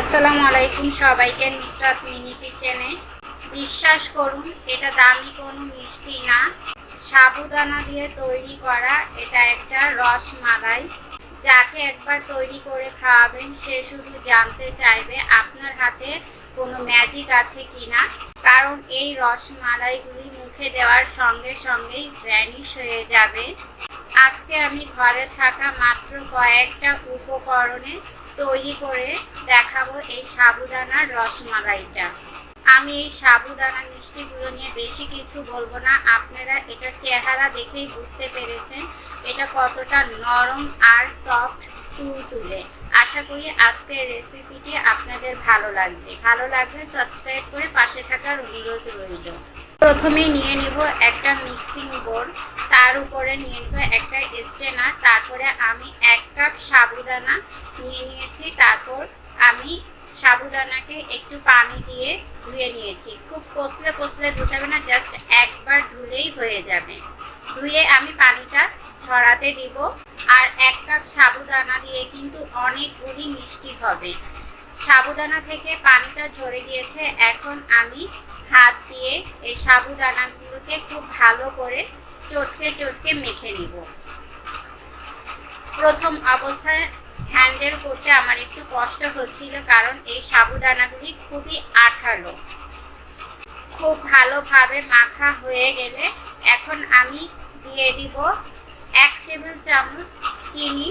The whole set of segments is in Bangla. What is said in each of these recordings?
আসসালামু আলাইকুম সবাইকে, নুসরাত মিনি কিচেনে বিশ্বাস করুন, এটা দামি কোনো মিষ্টি না। সাবুদানা দিয়ে তৈরি করা এটা একটা রসমালাই। যাকে একবার তৈরি করে খাওয়াবেন, সে শুধু জানতে চাইবে আপনার হাতে কোনো ম্যাজিক আছে কিনা। কারণ এই রসমালাইগুলি মুখে দেওয়ার সঙ্গে সঙ্গেই ভ্যানিশ হয়ে যাবে। আজকে আমি ঘরে থাকা মাত্র কয়েকটা উপকরণে তৈরি করে দেখাবো এই সাবুদানার রসমালাইটা। আমি এই সাবুদানা মিষ্টিগুলো নিয়ে বেশি কিছু বলব না। আপনারা এটার চেহারা দেখেই বুঝতে পেরেছেন এটা কতটা নরম আর সফট তুলতুলে আশা করি আজকের রেসিপিটি আপনাদের ভালো লাগবে। ভালো লাগলে সাবস্ক্রাইব করে পাশে থাকার অনুরোধ রইল। প্রথমে নিয়ে নিব একটা মিক্সিং বোর্ড তার উপরে নিয়ে নেব একটা স্টেনার, তারপরে আমি এক কাপ সাবুদানা নিয়ে নিয়েছি, তারপর আমি সাবুদানাকে একটু পানি দিয়ে ধুয়ে নিয়েছি। খুব কষলে কষলে ধুতে হবে না জাস্ট একবার ধুলেই হয়ে যাবে। ধুয়ে আমি পানিটা ছড়াতে দিব। আর এক কাপ সাবুদানা দিয়ে কিন্তু অনেকগুলি মিষ্টি হবে। সাবুদানা থেকে পানিটা ঝরে গিয়েছে। এখন আমি হাত দিয়ে এই সাবুদানাগুলোকে খুব ভালো করে চটকে চটকে মেখে নিব। প্রথম অবস্থায় হ্যান্ডেল করতে আমার একটু কষ্ট হচ্ছিল কারণ এই সাবুদানাগুলি খুবই আঠালো। খুব ভালোভাবে মাখা হয়ে গেলে এখন আমি দিয়ে দিব এক টেবিল চামচ চিনি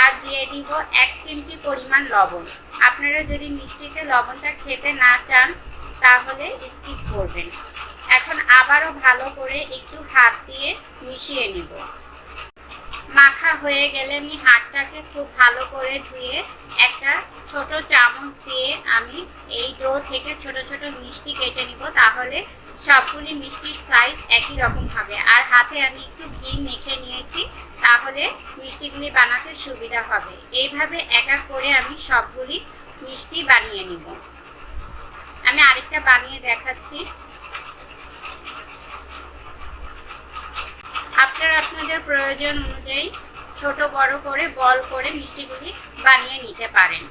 আর দিয়ে দিব এক চিমটি পরিমাণ লবণ। আপনারা যদি মিষ্টিতে লবণটা খেতে না চান, তাহলে স্কিপ করবেন। এখন আবারও ভালো করে একটু হাত দিয়ে মিশিয়ে নিব। মাখা হয়ে গেলে আমি হাতটাকে খুব ভালো করে ধুয়ে একটা ছোট চামচ দিয়ে আমি এই ডো থেকে ছোট ছোট মিষ্টি কেটে নিব। তাহলে সবগুলি মিষ্টির সাইজ একই রকম হবে। আর হাতে আমি একটু ঘি মেখে নিয়েছি, তাহলে মিষ্টিগুলি বানাতে সুবিধা হবে। এইভাবে এক এক করে আমি সবগুলি মিষ্টি বানিয়ে নিব। আমি আরেকটা বানিয়ে দেখাচ্ছি। আপনারা আপনাদের প্রয়োজন অনুযায়ী ছোট বড় করে বল করে মিষ্টিগুলি বানিয়ে নিতে পারেন।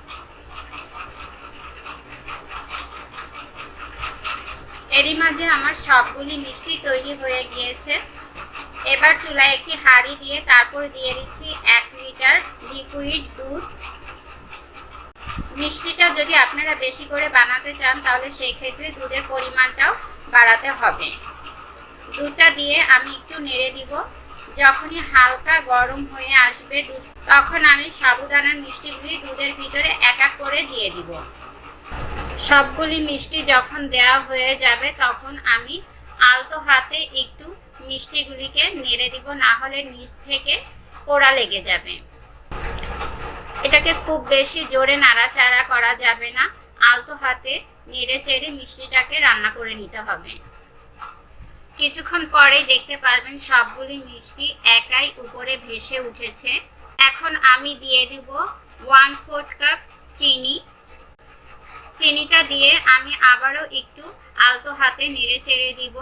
এরই মাঝে আমার সবগুলি মিষ্টি তৈরি হয়ে গিয়েছে। এবার চুলায় একটি হাঁড়ি দিয়ে তারপর দিয়ে দিচ্ছি এক লিটার লিকুইড দুধ। মিষ্টিটা যদি আপনারা বেশি করে বানাতে চান তাহলে সেই ক্ষেত্রে দুধের পরিমাণটাও বাড়াতে হবে। দুধটা দিয়ে আমি একটু নেড়ে দিব। যখনই হালকা গরম হয়ে আসবে দুধ, তখন আমি সাবুদানার মিষ্টিগুলি দুধের ভিতরে এক এক করে দিয়ে দিব। সবগুলি মিষ্টি যখন দেওয়া হয়ে যাবে, তখন আমি আলতো হাতে একটু মিষ্টিগুলিকে নেড়ে দিব, না হলে নিচ থেকে পোড়া লেগে যাবে। এটাকে খুব বেশি জোরে নাড়াচাড়া করা যাবে না। আলতো হাতে নেড়ে চেড়ে মিষ্টিটাকে রান্না করে নিতে হবে। কিছুক্ষণ পরেই দেখতে পারবেন সবগুলি মিষ্টি একাই উপরে ভেসে উঠেছে। এখন আমি দিয়ে দিব ওয়ান ফোর্থ কাপ চিনি। চিনিটা দিয়ে আমি আবারও একটু আলতো হাতে নেড়ে চেড়ে দিব।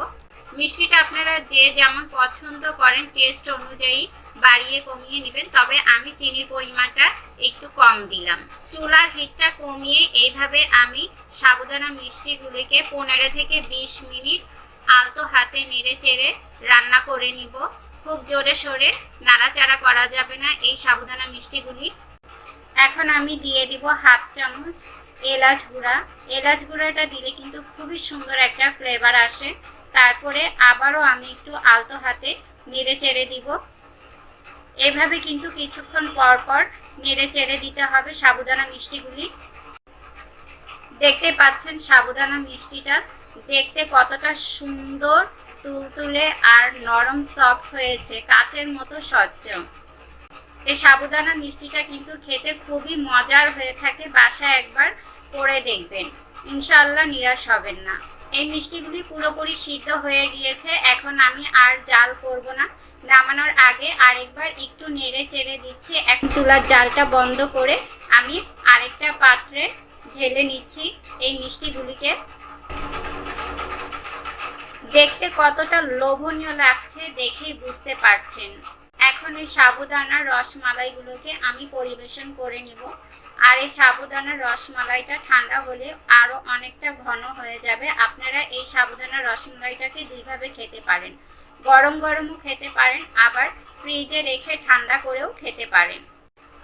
মিষ্টিটা আপনারা যে যেমন পছন্দ করেন টেস্ট অনুযায়ী বাড়িয়ে কমিয়ে নেবেন, তবে আমি চিনির পরিমাণটা একটু কম দিলাম। চুলার হিটটা কমিয়ে এইভাবে আমি সাবুদানা মিষ্টিগুলিকে পনেরো থেকে বিশ মিনিট আলতো হাতে নেড়ে চেড়ে রান্না করে নিব। খুব জোরে সোরে নাড়াচাড়া করা যাবে না এই সাবুদানা মিষ্টিগুলি। এখন আমি দিয়ে দিব হাফ চামচ এলাচ গুঁড়া। এলাচ গুঁড়াটা দিলে কিন্তু খুবই সুন্দর একটা ফ্লেভার আসে। তারপরে আবারও আমি একটু আলতো হাতে নেড়ে চেড়ে দিব। এভাবে কিন্তু কিছুক্ষণ পর পর নেড়ে চেড়ে দিতে হবে সাবুদানা মিষ্টিগুলি। দেখতে পাচ্ছেন সাবুদানা মিষ্টিটা। দেখতে কতটা সুন্দর, তুলতুলে আর নরম সফট হয়েছে, কাচের মতো স্বচ্ছ। এই সাবুদানা মিষ্টিটা কিন্তু খেতে খুবই মজার হয়ে থাকে, বাসায় একবার করে দেখবেন। ইনশাল্লাহ নিরাশ হবেন না। এই মিষ্টিগুলি পুরোপুরি সিদ্ধ হয়ে গিয়েছে, এখন আমি আর জাল করব না। নামানোর আগে আরেকবার একটু নেড়ে চেড়ে দিচ্ছি। এক চুলার জালটা বন্ধ করে আমি আরেকটা পাত্রে ঢেলে নিচ্ছি এই মিষ্টিগুলিকে। দেখতে কতটা লোভনীয় লাগছে দেখেই বুঝতে পারছেন। এখন এই সাবুদানার রসমালাইগুলোকে আমি পরিবেশন করে নিব। আর এই সাবুদানার রসমালাইটা ঠান্ডা হলে আরও অনেকটা ঘন হয়ে যাবে। আপনারা এই সাবুদানার রসমালাইটাকে দুইভাবে খেতে পারেন। গরম গরমও খেতে পারেন, আবার ফ্রিজে রেখে ঠান্ডা করেও খেতে পারেন।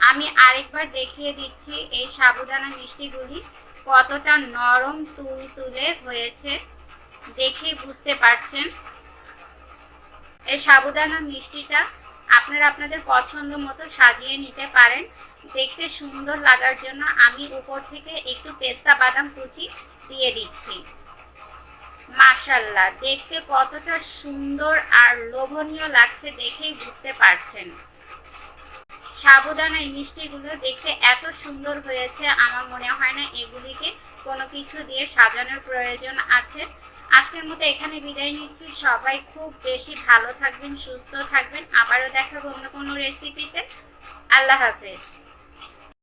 আমি আরেকবার দেখিয়ে দিচ্ছি এই সাবুদানা মিষ্টিগুলি কতটা নরম তুলতুলে হয়েছে দেখেই বুঝতে পারছেন। এই সাবুদানা মিষ্টিটা আপনারা আপনাদের পছন্দ মতো সাজিয়ে নিতে পারেন। দেখতে সুন্দর লাগার জন্য আমি উপর থেকে একটু পেস্তা বাদাম কুচি দিয়ে দিচ্ছি। মাশাল্লাহ দেখতে কতটা সুন্দর আর লোভনীয় লাগছে দেখেই বুঝতে পারছেন। সাবুদানা এই মিষ্টিগুলো দেখতে এত সুন্দর হয়েছে, আমার মনে হয় না এগুলিকে কোনো কিছু দিয়ে সাজানোর প্রয়োজন আছে। আজকের মতো এখানে বিদায় নিচ্ছি। সবাই খুব বেশি ভালো থাকবেন, সুস্থ থাকবেন। আবারও দেখাবো অন্য কোনো রেসিপিতে আল্লাহ হাফেজ।